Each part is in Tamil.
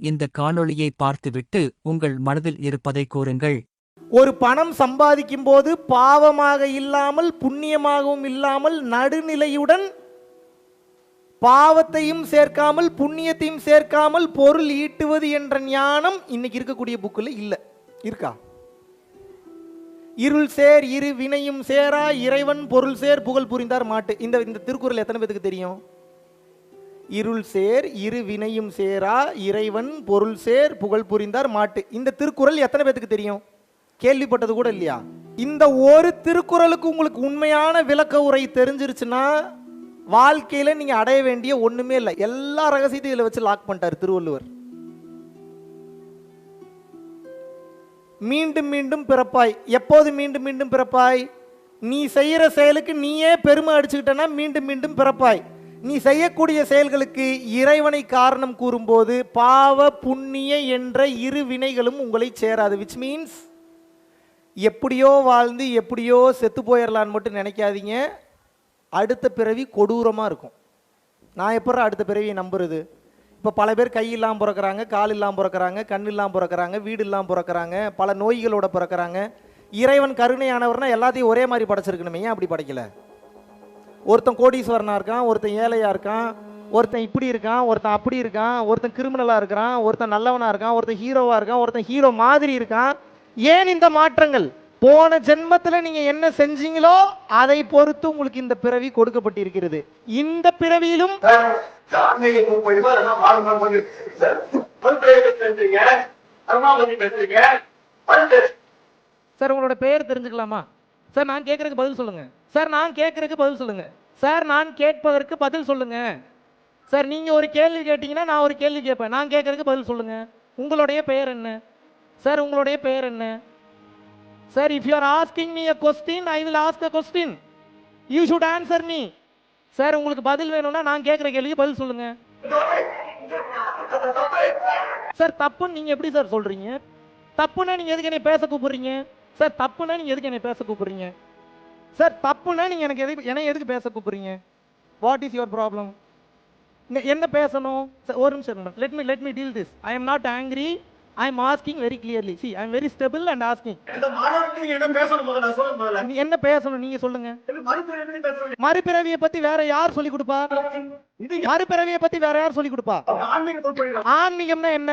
இந்த காணொளியை பார்த்துவிட்டு உங்கள் மனதில் இருப்பதை கூறுங்கள். ஒரு பணம் சம்பாதிக்கும் போது பாவமாக இல்லாமல் புண்ணியமாகவும் இல்லாமல் நடுநிலையுடன் பாவத்தையும் சேர்க்காமல் புண்ணியத்தையும் சேர்க்காமல் பொருள் ஈட்டுவது என்ற ஞானம் இன்னைக்கு இருக்கக்கூடிய புக்கில் இல்லை. இருக்கா? இருள் சேர் இரு வினையும் சேரா இறைவன் பொருள் சேர் புகழ் புரிந்தார் மாட்டு. இந்த இந்த திருக்குறள் எத்தனை பேத்துக்கு தெரியும்? இருள் சேர் இரு வினையும் சேரா இறைவன் பொருள் சேர் புகழ் புரிந்தார் மாட்டு. இந்த திருக்குறள் எத்தனை பேத்துக்கு தெரியும்? கேள்விப்பட்டது கூட இல்லையா? இந்த ஒரு திருக்குறளுக்கு உங்களுக்கு உண்மையான விளக்க உரை தெரிஞ்சிருச்சுன்னா வாழ்க்கையில நீங்க அடைய வேண்டிய ஒண்ணுமே இல்லை. எல்லா ரகசியத்தையும் இதில் வச்சு லாக் பண்ணிட்டார் திருவள்ளுவர். மீண்டும் மீண்டும் பிறப்பாய். எப்போது மீண்டும் மீண்டும் பிறப்பாய்? நீ செய்யற செயலுக்கு நீயே பெருமை அடிச்சுக்கிட்டனா மீண்டும் மீண்டும் பிறப்பாய்? நீ செய்யக்கூடிய செயல்களுக்கு இறைவனை காரணம் கூறும்போது பாவ புண்ணிய என்ற இரு வினைகளும் உங்களை சேராது விச் மீன்ஸ் எப்படியோ வாழ்ந்து எப்படியோ செத்து போயிடலான்னு மட்டும் நினைக்காதீங்க. அடுத்த பிறவி கொடூரமாக இருக்கும். நான் எப்போ அடுத்த பிறவியை நம்புறது? இப்போ பல பேர் கை இல்லாமல் பிறக்கறாங்க கால் இல்லாமல் பிறக்கறாங்க கண் இல்லாமல் பிறக்கறாங்க வீடு இல்லாமல் பிறக்கிறாங்க பல நோய்களோட பிறக்கறாங்க. இறைவன் கருணையானவர்னா எல்லாத்தையும் ஒரே மாதிரி படைச்சிருக்கணுமே ஏன் அப்படி படைக்கல? ஒருத்தன் கோடீஸ்வரனா இருக்கான் ஒருத்தன் ஏழையா இருக்கான் ஒருத்தன் இப்படி இருக்கான் ஒருத்தன் அப்படி இருக்கான் ஒருத்தன் கிரிமினலா இருக்கான் ஒருத்தன் நல்லவனா இருக்கான் ஒருத்தன் ஹீரோவா இருக்கான் ஒருத்தன் ஹீரோ மாதிரி இருக்கான். ஏன் இந்த மாற்றங்கள்? போன ஜென்மத்துல நீங்க என்ன செஞ்சீங்களோ அதை பொறுத்து உங்களுக்கு இந்த பிறவி கொடுக்கப்பட்டிருக்கிறது. இந்த பிறவியிலும் சார் உங்களோட பெயர் தெரிஞ்சுக்கலாமா? சார் நான் கேட்கறதுக்கு பதில் சொல்லுங்க. சார் நான் கேட்கறதுக்கு பதில் சொல்லுங்க. சார் நான் கேட்பதற்கு பதில் சொல்லுங்க. சார் நீங்க ஒரு கேள்வி கேட்டீங்கன்னா நான் ஒரு கேள்வி கேட்பேன். நான் கேட்கறதுக்கு பதில் சொல்லுங்க. உங்களுடைய பெயர் என்ன? சார் உங்களுடைய பெயர் என்ன? Sir if you are asking me a question I will ask a question you should answer me sir உங்களுக்கு பதில் வேணும்னா நான் கேட்குற கேள்விக்கு பதில் சொல்லுங்க. சார் தப்புன்னு நீங்க எப்படி சார் சொல்றீங்க? தப்புன்னா நீங்க எதுக்கு என்னை பேச கூப்பிடுறீங்க? சார் தப்புன்னா நீங்க எதுக்கு என்னை பேச கூப்பிடுறீங்க? சார் தப்புன்னா நீங்க எனக்கு எதுக்கு என்னை எதுக்கு பேச கூப்பிடுறீங்க? வாட் இஸ் யுவர் ப்ராப்ளம் என்ன பேசணும்? சார் ஒரு நிமிஷம் let me let me deal this I am not angry I am asking very clearly see I am very stable and asking என்ன பேசணும் நீங்க சொல்லுங்க. மறுபிறவியை பத்தி வேற யார் சொல்லி கொடுப்பா? இது மறுபிறவியை பத்தி வேற யார் சொல்லி கொடுப்பா? ஆன்மீகம்னா என்ன?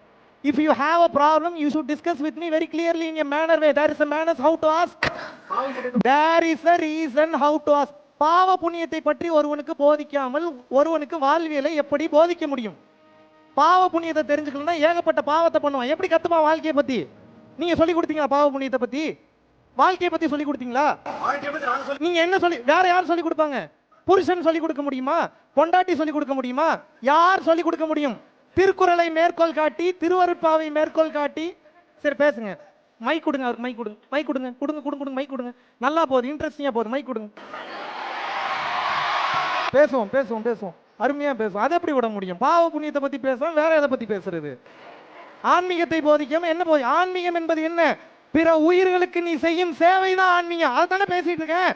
if you have a problem you should discuss with me very clearly in a manner way there is a manners how to ask there is a reason how to ask பாவ புண்ணியத்தை பற்றி ஒருவனுக்கு போதிக்காமல் ஒருவனுக்கு வாழ்வியலை எப்படி போதிக்க முடியும்? பாவ புண்ணியத்தை தெரிஞ்சுக்கணும்னா ஏகப்பட்ட பாவத்தை பண்ணுவான். எப்படி கத்துமா வாழ்க்கையை பத்தி? நீங்க சொல்லி கொடுத்தீங்களா பாவ புண்ணியத்தை பத்தி? வாழ்க்கையை பத்தி சொல்லி கொடுத்தீங்களா? நீங்க என்ன சொல்லி வேற யார் சொல்லி கொடுப்பாங்க? புருஷன் சொல்லி கொடுக்க முடியுமா? பொண்டாட்டி சொல்லி கொடுக்க முடியுமா? யார் சொல்லி கொடுக்க முடியும்? திருக்குறளை மேற்கோள் காட்டி திருவருட்பாவை மேற்கோள் காட்டி. சரி பேசுங்க. மைக் கொடுங்க அவருக்கு மைக் கொடுங்க. மைக் கொடுங்க கொடுங்க கொடுங்க கொடுங்க மைக் கொடுங்க. நல்லா போகுது இன்ட்ரெஸ்டிங்காக போகுது மைக் கொடுங்க. பேசுவோம் பேசுவோம் பேசுவோம். அருமையாக பேசுவோம். அதை எப்படி விட முடியும்? பாவ புண்ணியத்தை பற்றி பேசுவோம் வேற எதை பற்றி பேசுறது? ஆன்மீகத்தை போதிக்காம என்ன போதி ஆன்மீகம் என்பது என்ன? பிற உயிர்களுக்கு நீ செய்யும் சேவை தான் ஆன்மீகம். அதை தானே பேசிட்டு இருக்கேன்.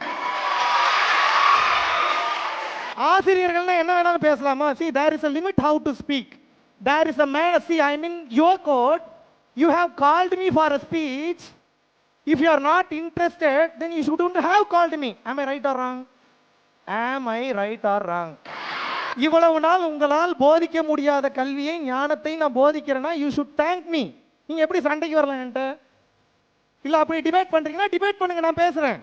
ஆசிரியர்கள்னா என்ன வேணாலும் பேசலாமா? See there is a limit how to speak there is a man see i mean your court you have called me for a speech if you are not interested then you shouldn't have called me am i right or wrong am i right or wrong இவ்வளவு நாள் உங்களால் போதிக்க முடியாத கல்வியை ஞானத்தை நான் போதிக்கிறேன்னா யூ ஷுட் தேங்க் மீ நீங்க எப்படி சண்டைக்கு வரலாம் என்கிட்ட இல்ல அப்படி டிபேட் பண்றீங்கன்னா டிபேட் பண்ணுங்க நான் பேசுறேன்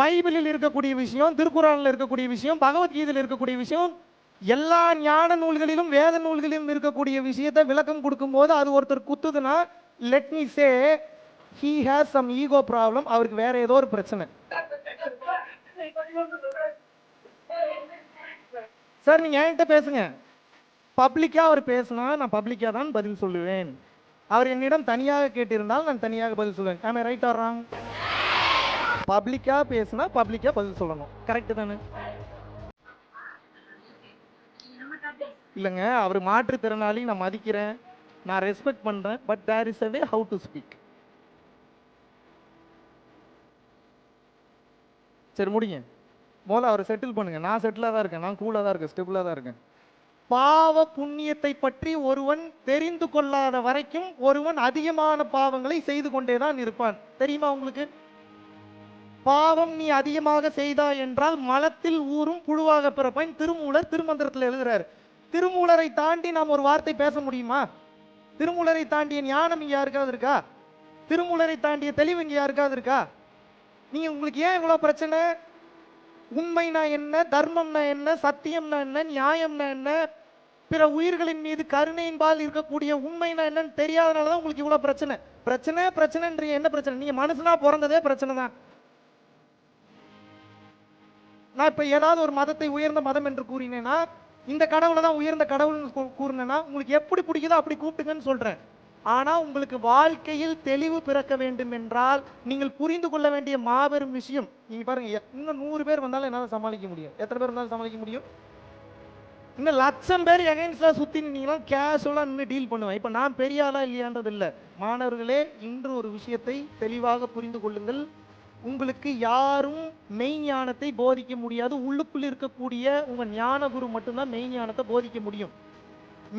பைபிளில் இருக்கக்கூடிய விஷயம் திருக்குறானில் இருக்கக்கூடிய விஷயம் பகவத்கீதையில் இருக்கக்கூடிய விஷயம் எல்லா ஞான நூல்களிலும் வேத நூல்களிலும் இருக்கக்கூடிய விஷயத்தை விளக்கம் கொடுக்கும்போது அது ஒருத்தர் குத்துதுன்னா let me say he has some ego problem அவருக்கு வேற ஏதோ ஒரு பிரச்சனை. சார் நீங்க என்கிட்ட பேசுங்க. பப்ளிக்காக அவர் பேசினா நான் பப்ளிக்காக தான் பதில் சொல்லுவேன். அவர் என்னிடம் தனியாக கேட்டிருந்தால் நான் தனியாக பதில் சொல்லுவேன். ஐ ரைட் ஆர் ராங் பப்ளிக்காக பேசினா பப்ளிக்காக பதில் சொல்லணும். கரெக்டு தானே? இல்லைங்க அவர் மாற்றுத்திறனாளி நான் மதிக்கிறேன். நான் ரெஸ்பெக்ட் பண்ணுறேன் but there is a way how to speak சரி முடிங்க. முதல்ல அவரை செட்டில் பண்ணுங்க. நான் செட்டிலாக தான் இருக்கேன். நான் கூலாக தான் இருக்கேன். ஸ்டெபிளாக தான் இருக்கேன். பாவ புண்ணியத்தை பற்றி ஒருவன் தெரிந்து கொள்ளாத வரைக்கும் ஒருவன் அதிகமான பாவங்களை செய்து கொண்டே தான் இருப்பான். தெரியுமா உங்களுக்கு? பாவம் நீ அதிகமாக செய்தாய் என்றால் மலத்தில் ஊறும் புழுவாக பிறப்பான். திருமூலர் திருமந்திரத்தில் எழுதுறாரு. திருமூலரை தாண்டி நாம் ஒரு வார்த்தை பேச முடியுமா? திருமூலரை தாண்டிய ஞானம் இங்கே யாருக்காவது இருக்கா? திருமூலரை தாண்டிய தெளிவு இங்கே யாருக்காவது இருக்கா? நீங்க உங்களுக்கு ஏன் இவ்வளவு பிரச்சனை? உண்மைனா என்ன? தர்மம்னா என்ன? சத்தியம்னா என்ன? நியாயம்னா என்ன? பிற உயிர்களின் மீது கருணையின்பால் இருக்கக்கூடிய உண்மைனா என்னன்னு தெரியாதனால தான் உங்களுக்கு இவ்வளவு பிரச்சனை. பிரச்சனை பிரச்சனைன்றீங்க என்ன பிரச்சனை? நீங்க மனுஷனா பிறந்ததே பிரச்சனை தான் நான் இப்ப ஏதாவது ஒரு மதத்தை உயர்ந்த மதம் என்று கூறினேன்னா இந்த கடவுளை தான் உயர்ந்த கடவுள்னு கூறினேன்னா உங்களுக்கு எப்படி பிடிக்குதோ அப்படி கூப்பிட்டுங்கன்னு சொல்றேன். ஆனா உங்களுக்கு வாழ்க்கையில் தெளிவு பிறக்க வேண்டும் என்றால் நீங்கள் புரிந்து கொள்ள வேண்டிய மாபெரும் விஷயம் நீங்க பாருங்க எ- இன்னும் நூறு பேர் வந்தாலும் என்னால் சமாளிக்க முடியும். எத்தனை பேர் வந்தாலும் சமாளிக்க முடியும்? இன்னும் லட்சம் பேர் எகைன்ஸ்டா சுத்தி நின்னீங்கன்னா கேஷுவலா நின்று டீல் பண்ணுவேன். இப்ப நான் பெரிய ஆளா இல்லையான்றது இல்ல மாணவர்களே இன்று ஒரு விஷயத்தை தெளிவாக புரிந்து கொள்ளுங்கள். உங்களுக்கு யாரும் மெய் ஞானத்தை போதிக்க முடியாது. உள்ளுக்குள் இருக்கக்கூடிய உங்க ஞான குரு மட்டும்தான் மெய் ஞானத்தை போதிக்க முடியும்.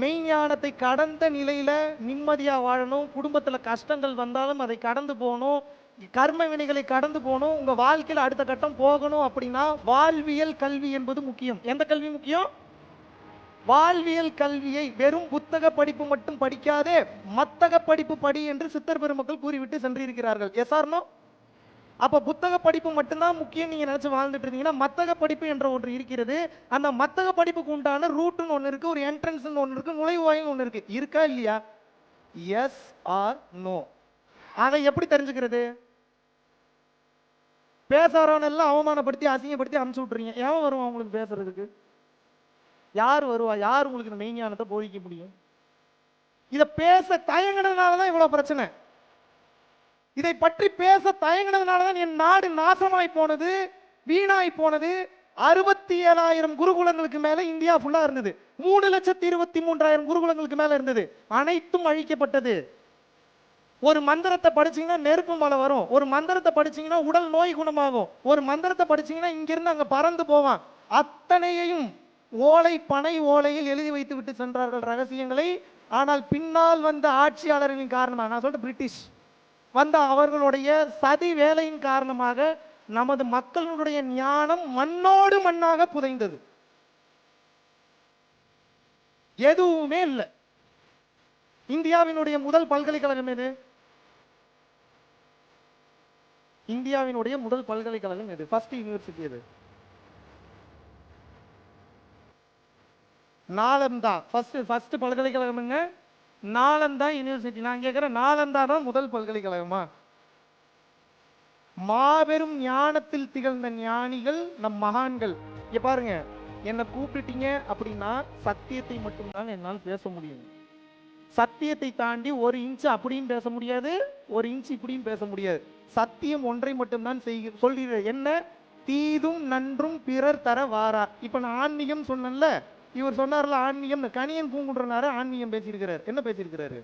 மெய் ஞானத்தை கடந்த நிலையில நிம்மதியா வாழணும். குடும்பத்துல கஷ்டங்கள் வந்தாலும் அதை கடந்து போகணும். கர்ம வினைகளை கடந்து போகணும். உங்க வாழ்க்கையில அடுத்த கட்டம் போகணும் அப்படின்னா வாழ்வியல் கல்வி என்பது முக்கியம். எந்த கல்வி முக்கியம்? வாழ்வியல் கல்வியை வெறும் புத்தக படிப்பு மட்டும் படிக்காதே மத்தக படிப்பு படி என்று சித்தர் பெருமக்கள் கூறிவிட்டு சென்றிருக்கிறார்கள். எஸ் ஆர்னோ அப்ப புத்தக படிப்பு மட்டும்தான் முக்கியம் நீங்க நினைச்சு வாழ்ந்துட்டு இருந்தீங்கன்னா மத்தக படிப்பு என்ற ஒன்று இருக்கிறது. அந்த மத்தக படிப்புக்கு உண்டான ரூட்னு ஒன்று இருக்கு ஒரு என்ட்ரன்ஸ்னு ஒன்று இருக்கு நுழைவாயில்னு ஒன்று இருக்கு. இருக்கா இல்லையா? எஸ் ஆர் நோ அதை எப்படி தெரிஞ்சுக்கிறது? பேசுறவன் எல்லாம் அவமானப்படுத்தி அசிங்கப்படுத்தி அனுப்பிச்சு விட்டுறீங்க. ஏன் வருவான் உங்களுக்கு பேசுறதுக்கு? யார் வருவா? யார் உங்களுக்கு இந்த மெய்ஞானத்தை போதிக்க முடியும்? இதை பேச தயங்கினதுனால தான் இவ்வளோ பிரச்சனை. இதை பற்றி பேச தயங்கினதுனால தான் என் நாடு நாசமாய் போனது வீணாய் போனது. அறுபத்தி ஏழாயிரம் குருகுலங்களுக்கு மேல இந்தியா ஃபுல்லா இருந்தது. மூணு லட்சத்தி இருபத்தி மூன்றாயிரம் குருகுலங்களுக்கு மேல இருந்தது. அனைத்தும் அழிக்கப்பட்டது. ஒரு மந்திரத்தை படிச்சீங்கன்னா நெருப்பு மலை வரும். ஒரு மந்திரத்தை படிச்சீங்கன்னா உடல் நோய் குணமாகும். ஒரு மந்திரத்தை படிச்சீங்கன்னா இங்கிருந்து அங்க பறந்து போவான். அத்தனையையும் ஓலை பனை ஓலையில் எழுதி வைத்து விட்டு சென்றார்கள் ரகசியங்களை. ஆனால் பின்னால் வந்த ஆட்சியாளர்களின் காரணமாக நான் சொல்றேன் பிரிட்டிஷ். வந்த அவர்களுடைய சதி வேலையின் காரணமாக நமது மக்களுடைய ஞானம் மண்ணோடு மண்ணாக புதைந்தது. எதுவுமே இல்லை. இந்தியாவினுடைய முதல் பல்கலைக்கழகம் எது? இந்தியாவினுடைய முதல் பல்கலைக்கழகம் எது? ஃபர்ஸ்ட் யூனிவர்சிட்டி எது? நாளம்தான். ஃபர்ஸ்ட் ஃபர்ஸ்ட் பல்கலைக்கழகம்ங்க. நாலந்தா யூனிவர்சிட்டி நான் கேட்குறேன் நாலந்தா தான் முதல் பல்கலைக்கழகமா? மாபெரும் ஞானத்தில் திகழ்ந்த ஞானிகள் நம் மகான்கள். இங்க பாருங்க என்னை கூப்பிட்டீங்க அப்படின்னா சத்தியத்தை மட்டும்தான் என்னால் பேச முடியும். சத்தியத்தை தாண்டி ஒரு இன்ச் அப்படியும் பேச முடியாது ஒரு இன்ச் இப்படியும் பேச முடியாது. சத்தியம் ஒன்றை மட்டும்தான் செய்க சொல்கிற என்ன? தீதும் நன்றும் பிறர் தர வாரா. இப்ப நான் ஆன்மீகம் சொன்னேன்ல இவர் சொன்னார்ல ஆன்மீகம் கனியன் பூங்குன்றனாரு ஆன்மீகம் பேசியிருக்கிறார். என்ன பேசியிருக்கிறாரு?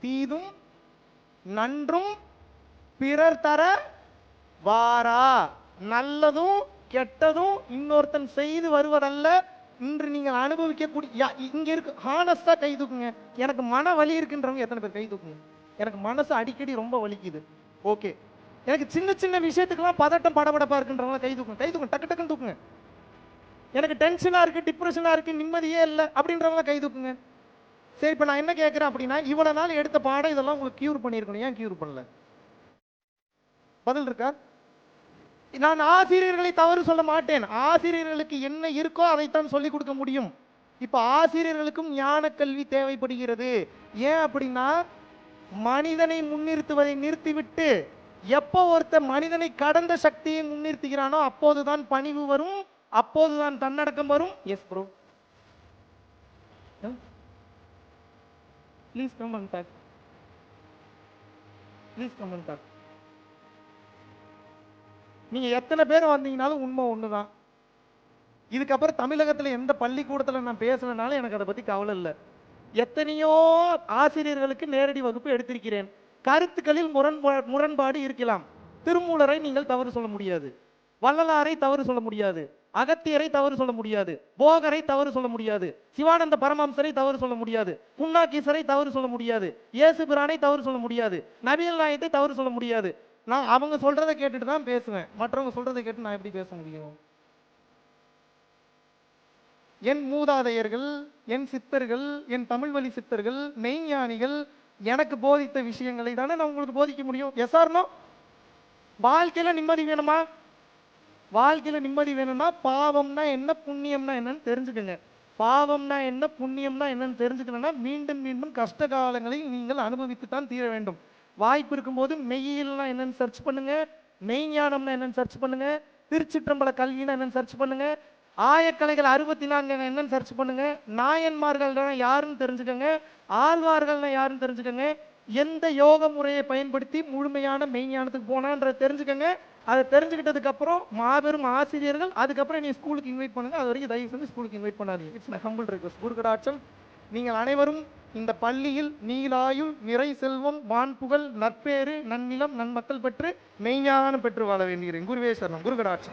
தீதும் நன்றும் பிறர் தர வாரா. நல்லதும் கெட்டதும் இன்னொருத்தன் செய்து வருவதல்ல. இன்று நீங்கள் அனுபவிக்கக்கூடிய யா- இங்க இருக்கு ஹானஸ்டா கை தூக்குங்க. எனக்கு மன வலி இருக்குன்றவங்க எத்தனை பேர் கை தூக்குங்க? எனக்கு மனசு அடிக்கடி ரொம்ப வலிக்குது. ஓகே. எனக்கு சின்ன சின்ன விஷயத்துக்கெல்லாம் பதட்டம் படபடப்பா இருக்குன்றவங்க கை தூக்குங்க. கை தூக்குங்க டக்கு டக்குன்னு தூக்குங்க. எனக்கு டென்ஷனாக இருக்குது டிப்ரெஷனாக இருக்குது நிம்மதியே இல்லை அப்படின்றவங்க கை தூக்குங்க. சரி இப்போ நான் என்ன கேட்குறேன் அப்படின்னா இவ்வளோ நாள் எடுத்த பாடம் இதெல்லாம் உங்களுக்கு கியூர் பண்ணியிருக்கணும். ஏன் கியூர் பண்ணல? பதில் இருக்கா? நான் ஆசிரியர்களை தவறு சொல்ல மாட்டேன். ஆசிரியர்களுக்கு என்ன இருக்கோ அதைத்தான் சொல்லிக் கொடுக்க முடியும். இப்போ ஆசிரியர்களுக்கும் ஞான கல்வி தேவைப்படுகிறது. ஏன் அப்படின்னா மனிதனை முன்னிறுத்துவதை நிறுத்திவிட்டு எப்போ ஒருத்த மனிதனை கடந்த சக்தியை முன்னிறுத்துகிறானோ அப்போதுதான் பணிவு வரும். அப்போதுதான் தன்னடக்கம் வரும். Yes bro please come and talk please come and talk நீங்கள் எத்தனை பேர் வந்தீங்கனாலும் உண்மை ஒன்று தான் இதுக்கப்புறம் தமிழகத்தில் எந்த பள்ளிக்கூடத்தில் நான் பேசுனனாலும் எனக்கு அதை பற்றி கவலை இல்லை. எத்தனையோ ஆசிரியர்களுக்கு நேரடி வகுப்பு எடுத்திருக்கிறேன். கருத்துக்களில் முரண்பா முரண்பாடு இருக்கலாம். திருமூலரை நீங்கள் தவறு சொல்ல முடியாது. வள்ளலாரை தவறு சொல்ல முடியாது. அகத்தியரை தவறு சொல்ல முடியாது. போகரை தவறு சொல்ல முடியாது. சிவானந்த பரமஹம்சரை தவறு சொல்ல முடியாது. புண்ணாக்கீசரை தவறு சொல்ல முடியாது. இயேசு பிரானை தவறு சொல்ல முடியாது. நபிகள் நாயத்தை தவறு சொல்ல முடியாது. நான் அவங்க சொல்றதை கேட்டுட்டு தான் பேசுவேன். மற்றவங்க சொல்றதை கேட்டு நான் எப்படி பேச முடியும்? என் மூதாதையர்கள் என் சித்தர்கள் என் தமிழ் வழி சித்தர்கள் மெய்ஞானிகள் எனக்கு போதித்த விஷயங்களை தானே நான் உங்களுக்கு போதிக்க முடியும். எஸ்ஆர்னோ வாழ்க்கையில நிம்மதி வேணுமா? வாழ்க்கையில் நிம்மதி வேணும்னா பாவம்னா என்ன புண்ணியம்னா என்னன்னு தெரிஞ்சுக்கோங்க. பாவம்னா என்ன புண்ணியம்னா என்னன்னு தெரிஞ்சுக்கணும்னா மீண்டும் மீண்டும் கஷ்ட காலங்களை நீங்கள் அனுபவித்து தான் தீர வேண்டும். வாய்ப்பு இருக்கும்போது மெய்யில்னா என்னன்னு சர்ச் பண்ணுங்க. மெய்ஞானம்னா என்னன்னு சர்ச் பண்ணுங்க. திருச்சிற்றம்பல கல்வினா என்னன்னு சர்ச் பண்ணுங்க. ஆயக்கலைகள் அறுபத்தி நான்கு என்னன்னு சர்ச் பண்ணுங்க. நாயன்மார்கள்னா யாருன்னு தெரிஞ்சுக்கோங்க. ஆழ்வார்கள்னா யாருன்னு தெரிஞ்சுக்கோங்க. எந்த யோக முறையை பயன்படுத்தி முழுமையான மெய்ஞானத்துக்கு போனான்றத தெரிஞ்சுக்கங்க. அதை தெரிஞ்சுக்கிட்டதுக்கு அப்புறம் மாபெரும் ஆசிரியர்கள் அதுக்கப்புறம் நீ ஸ்கூலுக்கு இன்வைட் பண்ணுங்க. அது வரைக்கும் தயவு செஞ்சு ஸ்கூலுக்கு இன்வைட் பண்ணாதீங்க. இட்ஸ் மை ஹம்பிள் ரிக்வஸ்ட் குருகடாட்சம் நீங்கள் அனைவரும் இந்த பள்ளியில் நீலாயுள் நிறை செல்வம் வான்புகழ் நற்பேறு நன்னிலம் நன்மக்கள் பெற்று மெய்ஞானம் பெற்று வாழ வேண்டுகிறேன் குருவே சரணம். குருகடாட்சம்.